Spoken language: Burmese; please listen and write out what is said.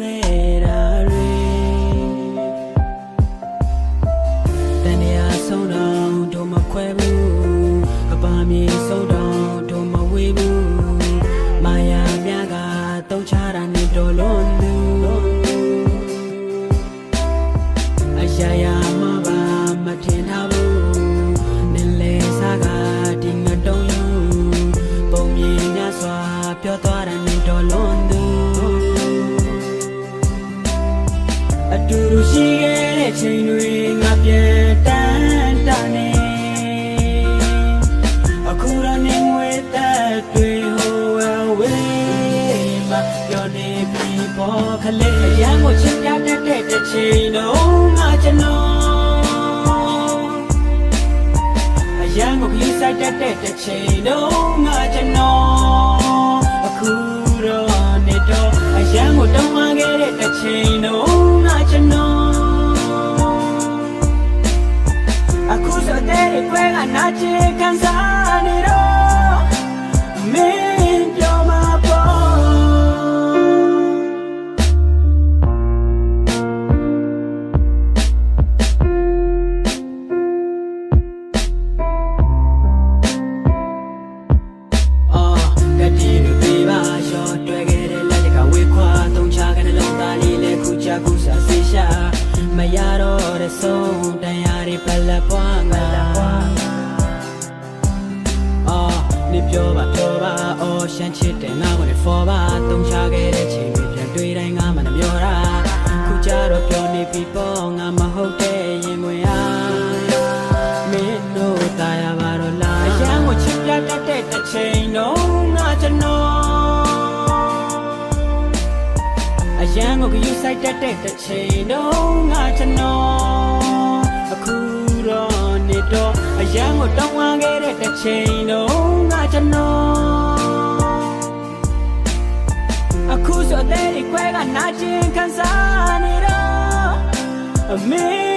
ရဲ့ဒါတွေတန်ရာဆုံးတော့တို့မခွဲဘူးကပါမြေဆုံးတော့တို့မဝေးဘူးမာယာများကတုံးချတာနဲ့တော်လွန်သူအရာရာမှာ ပြောနေပြီပေါ်ခလေးအရန်ကိုချစ်ပြတတ်တဲ့တစ်ချိန်တော့ငါကျွန်တော်အရန်ကိုခလေးဆိုင်တတ်တဲ့တစ်ချိန်တော့ငါကျွန်တော်အခုတော့နေတော့အရန်ကိုတောင်းပန်ခဲ့တဲ့တစ်ချိန်တော့ငါကျွန်တော်အခုဆိုတဲ့ကွဲကနာချေကန်စားနေတော့မင်း တဲ့ဆုံးတရားတွေပလက်ပွားငါအော်နေပြောပါပြောပါအော်ရှမ်းချစ်တဲ့ငါကိုနေ for ပါတုံချခဲ့တဲ့ချိန်တွေပြန်တွေ့တိုင်းငါမှမပြောတာခုကြတော့ပြောနေပြီပေါ့ငါမဟုတ်တဲ့ရင်ခွင်အားမင်းတို့တာယာပါတော့လားအရန်ကိုချစ်ပြတတ်တဲ့တစ်ချိန်တော့ငါကျွန်တော်အရန်ကိုဂယူဆိုင်တတ်တဲ့တစ်ချိန်တော့ငါကျွန်တော် ရန်ကိုတောင်းဝမ်းခဲ့တဲ့တစ်ချိန်တော့ငါကျွန်တော်အခုဆိုတဲ့ခွဲကနာကျင်ခံစားနေတော့အမေ